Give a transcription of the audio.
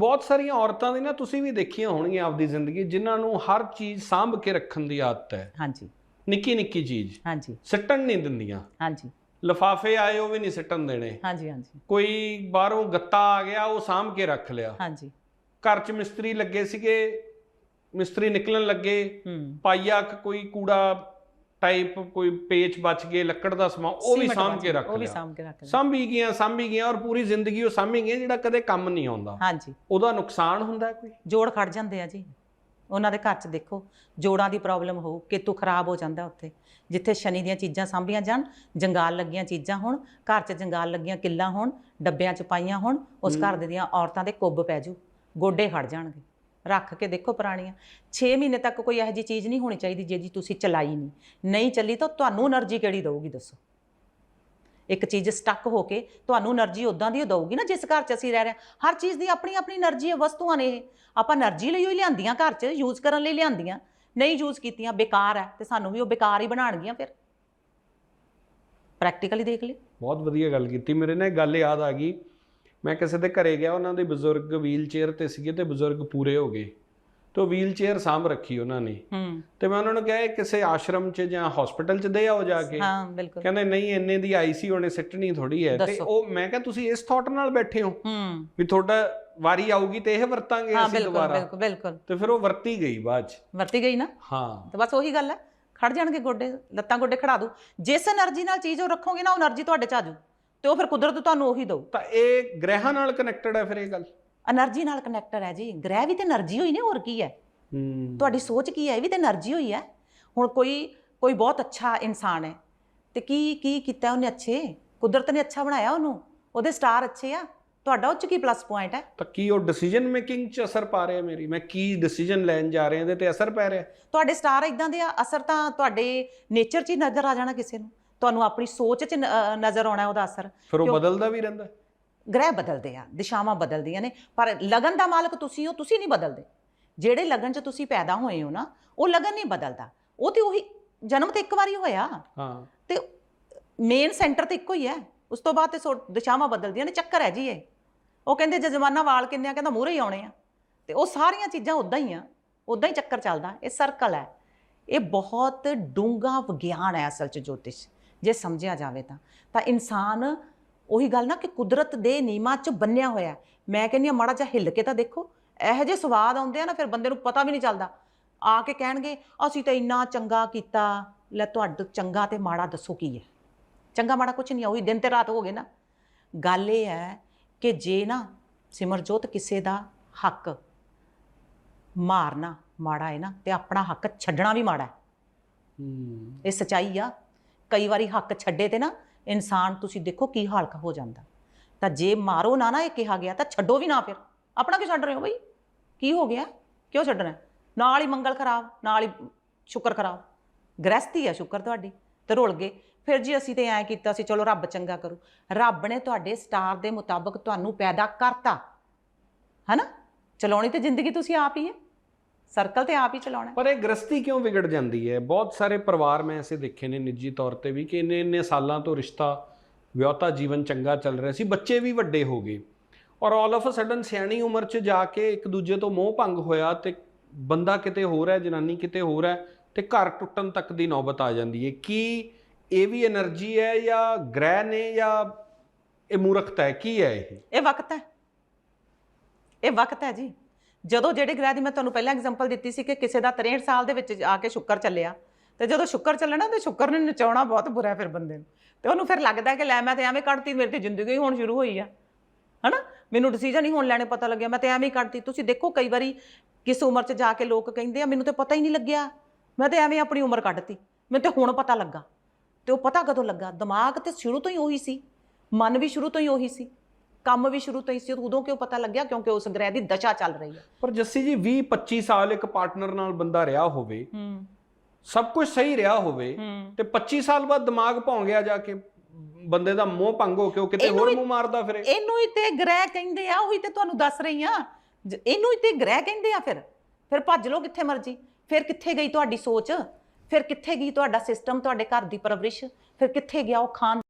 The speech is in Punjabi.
ਬਹੁਤ ਸਾਰੀਆਂ ਔਰਤਾਂ ਦੀ ਨਾ ਤੁਸੀਂ ਵੀ ਦੇਖੀਆਂ ਹੋਣਗੀਆਂ ਆਪਦੀ ਜ਼ਿੰਦਗੀ ਜਿਨ੍ਹਾਂ ਨੂੰ ਹਰ ਚੀਜ਼ ਸਾਂਭ ਕੇ ਰੱਖਣ ਦੀ ਆਦਤ ਹੈ। ਹਾਂਜੀ। ਨਿੱਕੀ ਨਿੱਕੀ ਚੀਜ਼। ਹਾਂਜੀ। ਸਿੱਟਣ ਨਹੀਂ ਦਿੰਦੀਆਂ। ਹਾਂਜੀ। ਲਫਾਫੇ ਆਏ ਉਹ ਵੀ ਨਹੀਂ ਸਿੱਟਣ ਦੇਣੇ। ਹਾਂਜੀ ਹਾਂਜੀ। ਕੋਈ ਬਾਹਰੋਂ ਗੱਤਾ ਆ ਗਿਆ ਉਹ ਸਾਂਭ ਕੇ ਰੱਖ ਲਿਆ। ਹਾਂਜੀ। ਘਰ 'ਚ ਮਿਸਤਰੀ ਲੱਗੇ ਸੀਗੇ ਮਿਸਤਰੀ ਨਿਕਲਣ ਲੱਗੇ। ਪਾਈਆ ਕੋਈ ਕੂੜਾ ਟਾਈਪ ਕੋਈ ਪੇਚ ਬਚ ਗਏ ਲੱਕੜ ਦਾ ਸਮਾਨ ਉਹ ਵੀ ਸੀਮਿੰਟ ਸਾਂਭ ਬਚ ਕੇ ਰੱਖ ਉਹ ਵੀ ਲਿਆ। ਸਾਂਭ ਕੇ ਰੱਖ ਲਿਆ। ਸਾਂਭੀ ਗਈਆਂ ਸਾਂਭੀ ਗਈਆਂ ਔਰ ਪੂਰੀ ਜ਼ਿੰਦਗੀ ਉਹ ਸਾਂਭੀ ਗਈਆਂ ਜਿਹੜਾ ਕਦੇ ਕੰਮ ਨਹੀਂ ਆਉਂਦਾ। ਹਾਂਜੀ। ਉਹਦਾ ਨੁਕਸਾਨ ਹੁੰਦਾ ਹੈ ਕੋਈ? ਜੋੜ ਖੜ ਜਾਂਦੇ ਆ ਜੀ। ਉਹਨਾਂ ਦੇ ਘਰ 'ਚ ਦੇਖੋ ਜੋੜਾਂ ਦੀ ਪ੍ਰੋਬਲਮ ਹੋ ਕੇਤੂ ਖਰਾਬ ਹੋ ਜਾਂਦਾ ਉੱਥੇ। ਜਿੱਥੇ ਸ਼ਨੀ ਦੀਆਂ ਚੀਜ਼ਾਂ ਸਾਂਭੀਆਂ ਜਾਣ ਜੰਗਾਲ ਲੱਗੀਆਂ ਚੀਜ਼ਾਂ ਹੋਣ ਘਰ 'ਚ ਜੰਗਾਲ ਲੱਗੀਆਂ ਕਿੱਲਾਂ ਹੋਣ ਡੱਬਿਆਂ 'ਚ ਪਾਈਆਂ ਹੋਣ ਉਸ ਘਰ ਦੇ ਦੀਆਂ ਔਰਤਾਂ ਦੇ ਕੁੱਬ ਪੈ ਜੂ ਗੋਡੇ ਖੜ ਜਾਣਗੇ। ਰੱਖ ਕੇ ਦੇਖੋ ਪੁਰਾਣੀਆਂ। 6 ਮਹੀਨੇ ਤੱਕ ਕੋਈ ਇਹੋ ਜੀ ਚੀਜ਼ ਨਹੀਂ ਹੋਣੀ ਚਾਹੀਦੀ ਜਿਹਦੀ ਤੁਸੀਂ ਚਲਾਈ ਨਹੀਂ। ਨਹੀਂ ਚੱਲੀ ਤਾਂ ਤੁਹਾਨੂੰ એનર્ਜੀ ਕਿਹੜੀ ਦਊਗੀ ਦੱਸੋ। ਇੱਕ ਚੀਜ਼ ਸਟੱਕ ਹੋ ਕੇ ਤੁਹਾਨੂੰ એનર્ਜੀ ਉਦਾਂ ਦੀ ਦਊਗੀ ਨਾ ਜਿਸ ਘਰ 'ਚ ਅਸੀਂ ਰਹਿ ਰਹੇ ਹਾਂ। ਹਰ ਚੀਜ਼ ਦੀ ਆਪਣੀ ਆਪਣੀ એનર્ਜੀ ਹੈ, ਵਸਤੂਆਂ ਨੇ ਇਹ। ਆਪਾਂ એનર્ਜੀ ਲਈ ਹੀ ਲਿਆਂਦੀਆਂ ਘਰ 'ਚ ਯੂਜ਼ ਕਰਨ ਲਈ ਲਿਆਂਦੀਆਂ। ਨਹੀਂ ਯੂਜ਼ ਕੀਤੀਆਂ, ਬੇਕਾਰ ਹੈ ਤੇ ਸਾਨੂੰ ਵੀ ਉਹ ਬੇਕਾਰ ਹੀ ਬਣਾਣਗੀਆਂ ਫਿਰ। ਪ੍ਰੈਕਟੀਕਲੀ ਦੇਖ ਲਈ। ਬਹੁਤ ਵਧੀਆ ਗੱਲ ਕੀਤੀ। ਮੇਰੇ ਨਾਲ ਗੱਲ ਯਾਦ ਆ ਗਈ। ਮੈਂ ਕਿਸੇ ਦੇ ਘਰੇ ਗਿਆ ਉਹਨਾਂ ਦੇ ਬਜ਼ੁਰਗ ਵੀਲ ਤੇ ਸੀਗੇ ਤੇ ਬਜ਼ੁਰਗ ਪੂਰੇ ਹੋ ਗਏ। ਤੇ ਵੀਲ ਸਾਂਭ ਰੱਖੀ ਉਹਨਾਂ ਨੇ। ਤੇ ਮੈਂ ਉਹਨਾਂ ਨੂੰ ਕਿਹਾ ਕਿਸੇ ਆਸ਼ਰਮ 'ਚ ਜਾਂ ਹਸਪੀਟਲ 'ਚ ਦੇ ਆਓ ਜਾ ਕੇ। ਹਾਂ ਬਿਲਕੁਲ। ਕਹਿੰਦੇ ਨਹੀਂ ਇੰਨੇ ਦੀ ਆਈਸੀ ਉਹਨੇ ਸਿੱਟਣੀ ਥੋੜੀ ਹੈ। ਤੇ ਉਹ ਮੈਂ ਕਿਹਾ ਤੁਸੀਂ ਇਸ ਥੋਟ ਨਾਲ ਬੈਠੇ ਹੋ ਵੀ ਤੁਹਾਡਾ ਵਾਰੀ ਆਊਗੀ ਤੇ ਇਹ ਵਰਤਾਂਗੇ ਅਸੀਂ ਦੁਬਾਰਾ। ਹਾਂ ਬਿਲਕੁਲ ਬਿਲਕੁਲ। ਤੇ ਫਿਰ ਉਹ ਵਰਤੀ ਗਈ ਬਾਅਦ 'ਚ। ਵਰਤੀ ਗਈ ਨਾ? ਹਾਂ। ਤੇ ਬਸ ਉਹੀ ਗੱਲ ਹੈ। ਖੜ ਜਾਣਗੇ ਗੋਡੇ ਲੱਤਾਂ ਗੋਡੇ ਖੜਾ ਦੋ। ਜਿਸ એનર્ਜੀ ਨਾਲ ਚੀਜ਼ ਉਹ ਰੱਖੋਗੇ ਨਾ ਉਹ એનર્ਜੀ ਤੁਹਾਡੇ 'ਚ ਆ ਤੇ ਉਹ ਫਿਰ ਕੁਦਰਤ ਤੁਹਾਨੂੰ ਉਹੀ ਦਊ। ਤਾਂ ਇਹ ਗ੍ਰਹਿਾਂ ਨਾਲ ਕਨੈਕਟਡ ਹੈ ਫਿਰ ਇਹ ਗੱਲ? એનર્ਜੀ ਨਾਲ ਕਨੈਕਟਡ ਹੈ ਜੀ। ਗ੍ਰਹਿ ਵੀ ਤੇ એનર્ਜੀ ਹੋਈ ਨੇ ਹੋਰ ਕੀ ਹੈ? ਹੂੰ। ਤੁਹਾਡੀ ਸੋਚ ਕੀ ਹੈ? ਇਹ ਵੀ ਤੇ એનર્ਜੀ ਹੋਈ ਹੈ। ਹੁਣ ਕੋਈ ਕੋਈ ਬਹੁਤ ਅੱਛਾ ਇਨਸਾਨ ਹੈ ਤੇ ਕੀ ਕੀ ਕੀਤਾ ਉਹਨੇ ਅੱਛੇ? ਕੁਦਰਤ ਨੇ ਅੱਛਾ ਬਣਾਇਆ ਉਹਨੂੰ? ਉਹਦੇ ਸਟਾਰ ਅੱਛੇ ਆ? ਤੁਹਾਡਾ ਉਹ ਚ ਕੀ ਪਲੱਸ ਪੁਆਇੰਟ ਹੈ? ਤਾਂ ਕੀ ਉਹ ਡਿਸੀਜਨ ਮੇਕਿੰਗ ਚ ਅਸਰ ਪਾ ਰਿਹਾ ਮੇਰੀ? ਮੈਂ ਕੀ ਡਿਸੀਜਨ ਲੈਣ ਜਾ ਰਿਹਾ? ਇਹਦੇ ਤੇ ਅਸਰ ਪੈ ਰਿਹਾ? ਤੁਹਾਡੇ ਸਟਾਰ ਇਦਾਂ ਦੇ ਆ? ਅਸਰ ਤਾਂ ਤੁਹਾਡੇ ਨੇਚਰ 'ਚ ਹੀ ਨਜ਼ਰ ਆ ਜਾਣਾ ਕਿਸੇ ਨੂੰ। ਤੁਹਾਨੂੰ ਆਪਣੀ ਸੋਚ 'ਚ ਨ- ਨਜ਼ਰ ਆਉਣਾ ਉਹਦਾ ਅਸਰ। ਫਿਰ ਉਹ ਕਿਉਂ? ਬਦਲਦਾ ਵੀ ਰਹਿੰਦਾ? ਗ੍ਰਹਿ ਬਦਲਦੇ ਆ ਦਿਸ਼ਾਵਾਂ ਬਦਲਦੀਆਂ ਨੇ। ਪਰ ਲਗਨ ਦਾ ਮਾਲਕ ਤੁਸੀਂ ਹੋ ਤੁਸੀਂ ਨਹੀਂ ਬਦਲਦੇ। ਜਿਹੜੇ ਲਗਨ 'ਚ ਤੁਸੀਂ ਪੈਦਾ ਹੋਏ ਹੋ ਨਾ ਉਹ ਲਗਨ ਨਹੀਂ ਬਦਲਦਾ। ਉਹ ਤੇ ਉਹੀ ਜਨਮ ਤੇ ਇੱਕ ਵਾਰੀ ਹੋਇਆ। ਹਾਂ। ਤੇ ਮੇਨ ਸੈਂਟਰ ਤੇ ਇੱਕੋ ਹੀ ਹੈ। ਉਸ ਤੋਂ ਬਾਅਦ ਤੇ ਸੋ- ਦਿਸ਼ਾਵਾਂ ਬਦਲਦੀਆਂ ਨੇ ਚੱਕਰ ਹੈ ਜੀ ਇਹ। ਉਹ ਕਹਿੰਦੇ ਜੇ ਜ਼ਮਾਨਾ ਵਾਲ ਕਿੰਨੇ ਆ ਕਹਿੰਦਾ ਮੂਹਰੇ ਹੀ ਆਉਣੇ ਆ। ਤੇ ਉਹ ਸਾਰੀਆਂ ਚੀਜ਼ਾਂ ਉਦਾਂ ਹੀ ਆ ਉਦਾਂ ਹੀ ਚੱਕਰ ਚੱਲਦਾ। ਇਹ ਸਰਕਲ ਹੈ। ਇਹ ਬਹੁਤ ਡੂੰਘਾ ਵਿਗਿਆਨ ਹੈ ਅਸਲ 'ਚ ਜੋਤਿਸ਼। ਜੇ ਸਮਝਿਆ ਜਾਵੇ ਤਾਂ। ਤਾਂ ਇਨਸਾਨ ਉਹੀ ਗੱਲ ਨਾ ਕਿ ਕੁਦਰਤ ਦੇ ਨਿਯਮਾਂ 'ਚ ਬੰਨਿਆ ਹੋਇਆ। ਮੈਂ ਕਹਿੰਦੀ ਹਾਂ ਮਾੜਾ ਜਿਹਾ ਹਿੱਲ ਕੇ ਤਾਂ ਦੇਖੋ। ਇਹੋ ਜਿਹੇ ਸਵਾਦ ਆਉਂਦੇ ਆ ਨਾ ਫਿਰ ਬੰਦੇ ਨੂੰ ਪਤਾ ਵੀ ਨਹੀਂ ਚੱਲਦਾ। ਆ ਕੇ ਕਹਿਣਗੇ ਅਸੀਂ ਤਾਂ ਇੰਨਾ ਚੰਗਾ ਕੀਤਾ। ਲੈ ਤੁਹਾਡਾ ਚੰਗਾ ਤੇ ਮਾੜਾ ਦੱਸੋ ਕੀ ਹੈ? ਚੰਗਾ ਮਾੜਾ ਕੁਝ ਨਹੀਂ ਆ ਉਹੀ ਦਿਨ ਤੇ ਰਾਤ ਹੋ ਗਏ ਨਾ। ਗੱਲ ਇਹ ਹੈ ਕਿ ਜੇ ਨਾ ਸਿਮਰਜੋਤ ਕਿਸੇ ਦਾ ਹੱਕ ਮਾਰਨਾ ਮਾੜਾ ਹੈ ਨਾ ਤੇ ਆਪਣਾ ਹੱਕ ਛੱਡਣਾ ਵੀ ਮਾੜਾ ਹੂੰ। ਇਹ ਸਚਾਈ ਆ। ਕਈ ਵਾਰੀ ਹੱਕ ਛੱਡੇ ਤੇ ਨਾ ਇਨਸਾਨ ਤੁਸੀਂ ਦੇਖੋ ਕੀ ਹਾਲਤ ਹੋ ਜਾਂਦਾ। ਤਾਂ ਜੇ ਮਾਰੋ ਨਾ ਨਾ ਇਹ ਕਿਹਾ ਗਿਆ ਤਾਂ ਛੱਡੋ ਵੀ ਨਾ ਫਿਰ। ਆਪਣਾ ਕਿਉਂ ਛੱਡ ਰਹੇ ਹੋ ਬਈ? ਕੀ ਹੋ ਗਿਆ? ਕਿਉਂ ਛੱਡਣਾ? ਨਾਲ ਹੀ ਮੰਗਲ ਖਰਾਬ, ਨਾਲ ਹੀ ਸ਼ੁਕਰ ਖਰਾਬ। ਗ੍ਰਸਤੀ ਆ ਸ਼ੁਕਰ ਤੁਹਾਡੀ, ਤੇ ਰੁਲ ਗਏ। ਫਿਰ ਜੀ ਅਸੀਂ ਤੇ ਐ ਕੀਤਾ ਸੀ, ਚਲੋ ਰੱਬ ਚੰਗਾ ਕਰੂ। ਰੱਬ ਨੇ ਤੁਹਾਡੇ ਸਟਾਰ ਦੇ ਮੁਤਾਬਕ ਤੁਹਾਨੂੰ ਪੈਦਾ ਕਰਤਾ। ਹਨਾ? ਚਲਾਉਣੀ ਤੇ ਜ਼ਿੰਦਗੀ ਤੁਸੀਂ ਆਪ ਹੀ ਹੈ। ਸਰਕਲ ਤੇ ਆਪ ਹੀ ਚਲਾਉਣਾ ਪਰ ਇਹ ਗ੍ਰਸਤੀ ਕਿਉਂ ਵਿਗੜ ਜਾਂਦੀ ਹੈ? ਬਹੁਤ ਸਾਰੇ ਪਰਿਵਾਰ ਮੈਂ ਐਸੇ ਦੇਖੇ ਨੇ ਨਿੱਜੀ ਤੌਰ ਤੇ ਵੀ ਕਿ ਇੰਨੇ ਇੰਨੇ ਸਾਲਾਂ ਤੋਂ ਰਿਸ਼ਤਾ ਵਿਆਹਤਾ ਜੀਵਨ ਚੰਗਾ ਚੱਲ ਰਿਹਾ ਸੀ ਬੱਚੇ ਵੀ ਵੱਡੇ ਹੋ ਗਏ। ਔਰ ਆਲ ਆਫ ਅ ਸਡਨ ਸਿਆਣੀ ਉਮਰ 'ਚ ਜਾ ਕੇ ਇੱਕ ਦੂਜੇ ਤੋਂ ਮੋਹ ਭੰਗ ਹੋਇਆ ਤੇ ਬੰਦਾ ਕਿਤੇ ਹੋਰ ਹੈ ਜਨਾਨੀ ਕਿਤੇ ਹੋਰ ਹੈ ਤੇ ਘਰ ਟੁੱਟਣ ਤੱਕ ਦੀ ਨੌਬਤ ਆ ਜਾਂਦੀ ਹੈ। ਕੀ ਇਹ ਵੀ એનર્ਜੀ ਹੈ ਜਾਂ ਗ੍ਰਹਿ ਨੇ ਜਾਂ ਇਹ ਮੂਰਖਤਾ ਹੈ? ਕੀ ਹੈ ਇਹ? ਇਹ ਵਕਤ ਹੈ। ਇਹ ਵਕਤ ਹੈ ਜੀ। ਜਦੋਂ ਜਿਹੜੇ ਗ੍ਰਹਿ ਦੀ ਮੈਂ ਤੁਹਾਨੂੰ ਪਹਿਲਾਂ ਐਗਜ਼ਾਮਪਲ ਦਿੱਤੀ ਸੀ ਕਿ ਕਿਸੇ ਦਾ 63 ਸਾਲ ਦੇ ਵਿੱਚ ਆ ਕੇ ਸ਼ੁੱਕਰ ਚੱਲਿਆ, ਤੇ ਜਦੋਂ ਸ਼ੁੱਕਰ ਚੱਲਣਾ ਤੇ ਸ਼ੁੱਕਰ ਨੇ ਨਚਾਉਣਾ ਬਹੁਤ ਬੁਰਾ ਫਿਰ ਬੰਦੇ ਨੂੰ। ਤੇ ਉਹਨੂੰ ਫਿਰ ਲੱਗਦਾ ਕਿ ਲੈ ਮੈਂ ਤੇ ਐਵੇਂ ਕੱਢਤੀ, ਮੇਰੀ ਤੇ ਜ਼ਿੰਦਗੀ ਹੀ ਹੁਣ ਸ਼ੁਰੂ ਹੋਈ ਆ। ਹਨਾ? ਮੈਨੂੰ ਡਿਸੀਜਨ ਹੀ ਹੁਣ ਲੈਣੇ ਪਤਾ ਲੱਗਿਆ, ਮੈਂ ਤੇ ਐਵੇਂ ਹੀ ਕੱਢਤੀ। ਤੁਸੀਂ ਦੇਖੋ ਕਈ ਵਾਰੀ ਕਿਸ ਉਮਰ 'ਚ ਜਾ ਕੇ ਲੋਕ ਕਹਿੰਦੇ ਆ, ਮੈਨੂੰ ਤੇ ਪਤਾ ਹੀ ਨਹੀਂ ਲੱਗਿਆ। ਮੈਂ ਤੇ ਐਵੇਂ ਆਪਣੀ ਉਮਰ ਕੱਢਤੀ। ਮੈਨੂੰ ਤੇ ਹੁਣ ਪਤਾ ਲੱਗਾ। ਤੇ ਉਹ ਪਤਾ ਕਦੋਂ ਲੱਗਾ? ਦਿਮਾਗ ਤੇ ਸ਼ੁਰੂ ਤੋਂ ਹੀ ਉਹੀ ਸੀ। ਮਨ ਵੀ ਸ਼ੁਰੂ ਤੋਂ ਹੀ ਉਹੀ ਸੀ। ਕੰਮ ਵੀ ਸ਼ੁਰੂ ਤੋਂ ਹੀ ਸੀ ਉਦੋਂ ਕਿਉਂ ਪਤਾ ਲੱਗਿਆ? ਕਿਉਂਕਿ ਉਸ ਗ੍ਰਹਿ ਦੀ ਦਸ਼ਾ ਚੱਲ ਰਹੀ ਹੈ। ਪਰ ਜੱਸੀ ਜੀ 20 25 ਸਾਲ ਇੱਕ ਪਾਰਟਨਰ ਨਾਲ ਬੰਦਾ ਰਿਹਾ ਹੋਵੇ ਹੂੰ। ਸਭ ਕੁਝ ਸਹੀ ਰਿਹਾ ਹੋਵੇ ਤੇ 25 ਸਾਲ ਬਾਅਦ ਦਿਮਾਗ ਭੌਂ ਗਿਆ ਜਾ ਕੇ ਬੰਦੇ ਦਾ ਮੋਹ ਭੰਗ ਹੋ ਕੇ ਉਹ ਕਿਤੇ ਹੋਰ ਮੂੰਹ ਮਾਰਦਾ ਫਿਰੇ। ਇਹਨੂੰ ਹੀ ਤੇ ਗ੍ਰਹਿ ਕਹਿੰਦੇ ਆ ਉਹੀ ਤੇ ਤੁਹਾਨੂੰ ਦੱਸ ਰਹੀ ਆ ਇਹਨੂੰ ਹੀ ਤੇ ਗ੍ਰਹਿ ਕਹਿੰਦੇ ਆ ਫਿਰ। ਫਿਰ ਭੱਜ ਲਓ ਕਿੱਥੇ ਮਰਜ਼ੀ। ਫਿਰ ਕਿੱਥੇ ਗਈ ਤੁਹਾਡੀ ਸੋਚ? ਫਿਰ ਕਿੱਥੇ ਗਈ ਤੁਹਾਡਾ ਸਿਸਟਮ ਤੁਹਾਡੇ ਘਰ ਦੀ ਪਰਵਰਿਸ਼? ਫਿਰ ਕਿੱਥੇ ਗਿਆ ਉਹ ਖਾਨ